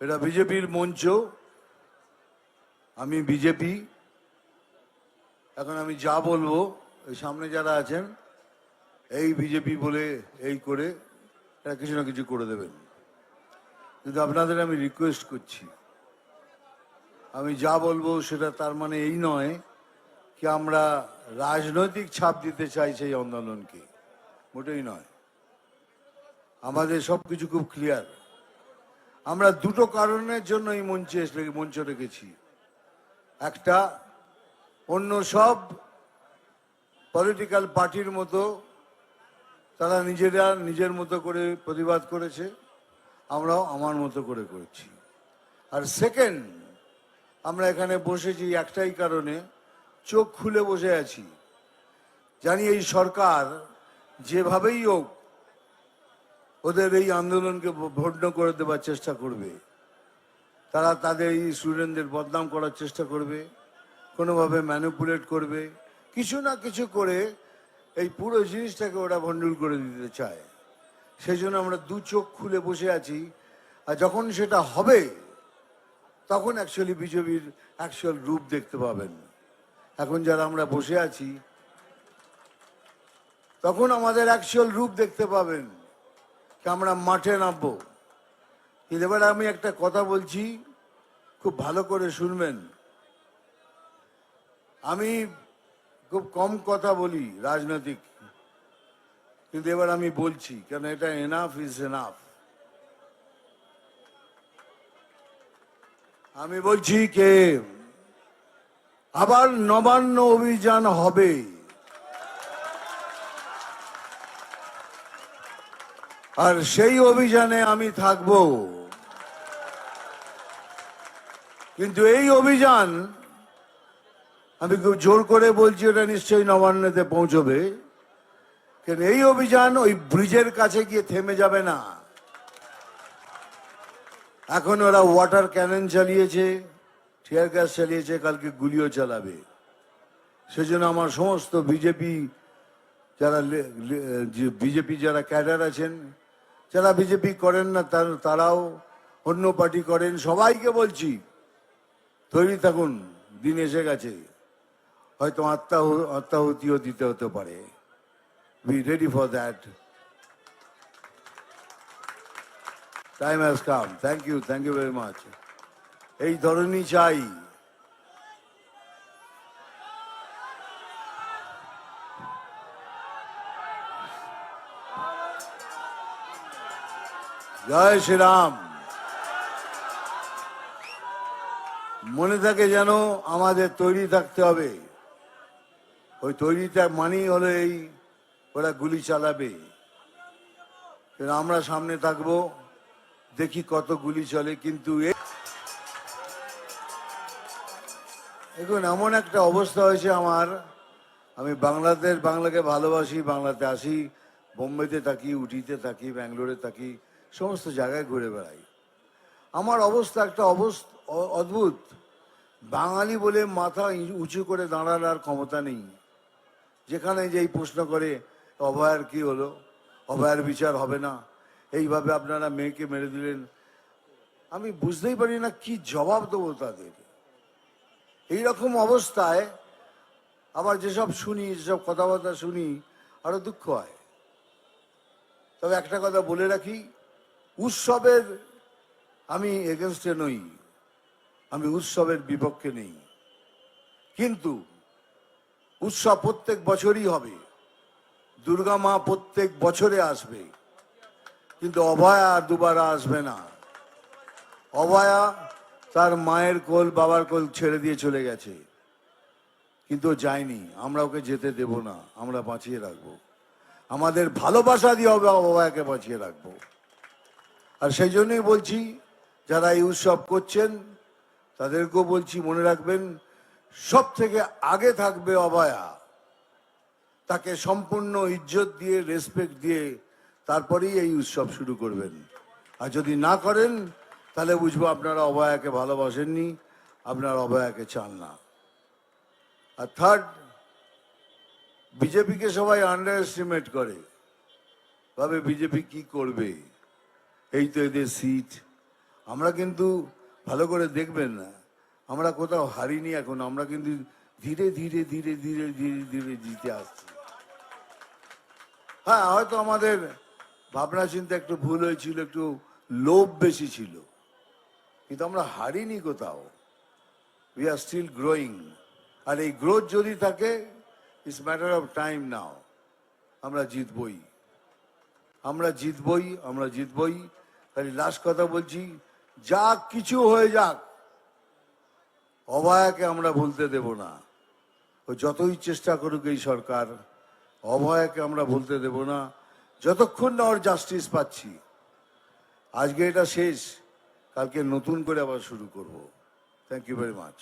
এটা বিজেপির মঞ্চ। আমি বিজেপি। এখন আমি যা বলব সামনে যারা আছেন, এই বিজেপি বলে এই করে এরা কিছু না কিছু করে দেবেন। কিন্তু আপনাদের আমি রিকোয়েস্ট করছি, আমি যা বলব সেটা তার মানে এই নয় কি আমরা রাজনৈতিক ছাপ দিতে চাই সেই আন্দোলনকে। মোটেই নয়। আমাদের সব কিছু খুব ক্লিয়ার আমরা দুটো কারণের জন্য এই মঞ্চে মঞ্চ রেখেছি একটা, অন্য সব পলিটিক্যাল পার্টির মতো তারা নিজেরা নিজের মতো করে প্রতিবাদ করেছে, আমরাও আমার মতো করে করেছি। আর সেকেন্ড আমরা এখানে বসেছি একটাই কারণে, চোখ খুলে বসে আছি। জানি এই সরকার যেভাবেই হোক ওদের এই আন্দোলনকে ভণ্ড করে দেওয়ার চেষ্টা করবে। তারা তাদের এই স্টুডেন্টদের বদনাম করার চেষ্টা করবে, কোনোভাবে ম্যানিপুলেট করবে। কিছু না কিছু করে এই পুরো জিনিসটাকে ওরা ভণ্ডুল করে দিতে চায়। সেই জন্য আমরা দু চোখ খুলে বসে আছি। আর যখন সেটা হবে, তখন অ্যাকচুয়ালি বিজেপির অ্যাকচুয়াল রূপ দেখতে পাবেন। এখন যারা আমরা বসে আছি, তখন আমাদের অ্যাকচুয়াল রূপ দেখতে পাবেন। আমরা মাঠে নামবো। কিন্তু এবার আমি একটা কথা বলছি, খুব ভালো করে শুনবেন। আমি খুব কম কথা বলি রাজনৈতিক, কিন্তু এবার আমি বলছি, কেন এটা এনাফ ইজ এনাফ আমি বলছি কে, আবার নবান্ন অভিযান হবে। আর সেই অভিযানে আমি থাকব। কিন্তু এই অভিযান, আমি খুব জোর করে বলছি, ওটা নিশ্চয়ই নবান্নতে পৌঁছবে। কিন্তু এই অভিযান ওই ব্রিজের কাছে গিয়ে থেমে যাবে না। এখন ওরা ওয়াটার ক্যানন চালিয়েছে, টিয়ার গ্যাস চালিয়েছে, কালকে গুলিও চালাবে। সেজন্য আমার সমস্ত বিজেপি যারা বিজেপি যারা ক্যাডার আছেন যারা বিজেপি করেন না, তার- তারাও অন্য পার্টি করেন। সবাইকে বলছি, তৈরি থাকুন, দিন এসে গেছে। হয়তো আত্মা, আত্মাহুতিও দিতে হতে পারে। Be ready for that time has come thank you thank you very much এই ধরনই চাই। জয় শ্রীরাম। মনে থাকে যেন আমাদের তৈরি থাকতে হবে। ওই তৈরিটা মানেই হলো এই ওরা গুলি চালাবে। আমরা সামনে থাকব, দেখি কত গুলি চলে, কিন্তু এ- দেখুন, এমন একটা অবস্থা হয়েছে আমার। আমি বাংলাদেশ বাংলাকে ভালোবাসি, বাংলাতে আসি, বোম্বেতে থাকি, উটিতে থাকি, ব্যাঙ্গালোরে থাকি। সমস্ত জায়গায় ঘুরে বেড়াই। আমার অবস্থা একটা অবস্থা অদ্ভুত। বাঙালি বলে মাথা উঁচু করে দাঁড়ানোর ক্ষমতা নেই। যেখানে যেই প্রশ্ন করে, অভয়ার কি হলো? অভয়ার বিচার হবে না? এইভাবে আপনারা মেয়েকে মেরে দিলেন। আমি বুঝতেই পারি না কি জবাব দেবো তাদের। এই রকম অবস্থায় আবার যেসব শুনি, যেসব কথাবার্তা শুনি, আরও দুঃখ হয়। তবে একটা কথা বলে রাখি উৎসবের আমি এগেনস্টে নই। আমি উৎসবের বিপক্ষে নেই। কিন্তু উৎসব প্রত্যেক বছরই হবে। দুর্গা মা প্রত্যেক বছরে আসবে। কিন্তু অভয়া আর দুবার আসবে না। অভয়া তার মায়ের কোল, বাবার কোল ছেড়ে দিয়ে চলে গেছে। কিন্তু যায়নি। আমরা ওকে যেতে দেব না। আমরা বাঁচিয়ে রাখব। আমাদের ভালোবাসা দিয়ে হবে অভয়াকে বাঁচিয়ে রাখব। আর সেই জন্যই বলছি, যারা এই উৎসব করছেন, তাদেরকেও বলছি, মনে রাখবেন সব থেকে আগে থাকবে অভয়া তাকে সম্পূর্ণ ইজ্জত দিয়ে রেসপেক্ট দিয়ে তারপরেই এই উৎসব শুরু করবেন। আর যদি না করেন, তাহলে বুঝব আপনারা অবয়াকে ভালোবাসেননি, আপনারা অবয়াকে চান না। আর থার্ড বিজেপিকে সবাই আন্ডার এস্টিমেট করে। ভাবে বিজেপি কি করবে? এই তো এদের সিট আমরা কিন্তু ভালো করে দেখবেন না। আমরা কোথাও হারিনি এখন, আমরা কিন্তু ধীরে ধীরে ধীরে ধীরে ধীরে ধীরে জিতে আসছি। হ্যাঁ হয়তো আমাদের ভাবনা চিন্তা একটু ভুল হয়েছিল, একটু লোভ বেশি ছিল। কিন্তু আমরা হারিনি কোথাও। উই আর স্টিল গ্রোয়িং আর এই গ্রোথ যদি থাকে it's matter of time now আমরা জিতবই। আমরা জিতবই আমরা জিতবই। খালি লাস্ট কথা বলছি যা কিছু হয়ে যাক, অভয়াকে আমরা ভুলতে দেব না। ও যতই চেষ্টা করুক এই সরকার, অভয়াকে আমরা ভুলতে দেব না। যতক্ষণ না ওর জাস্টিস পাচ্ছি। আজকে এটা শেষ, কালকে নতুন করে আবার শুরু করব। Thank you very much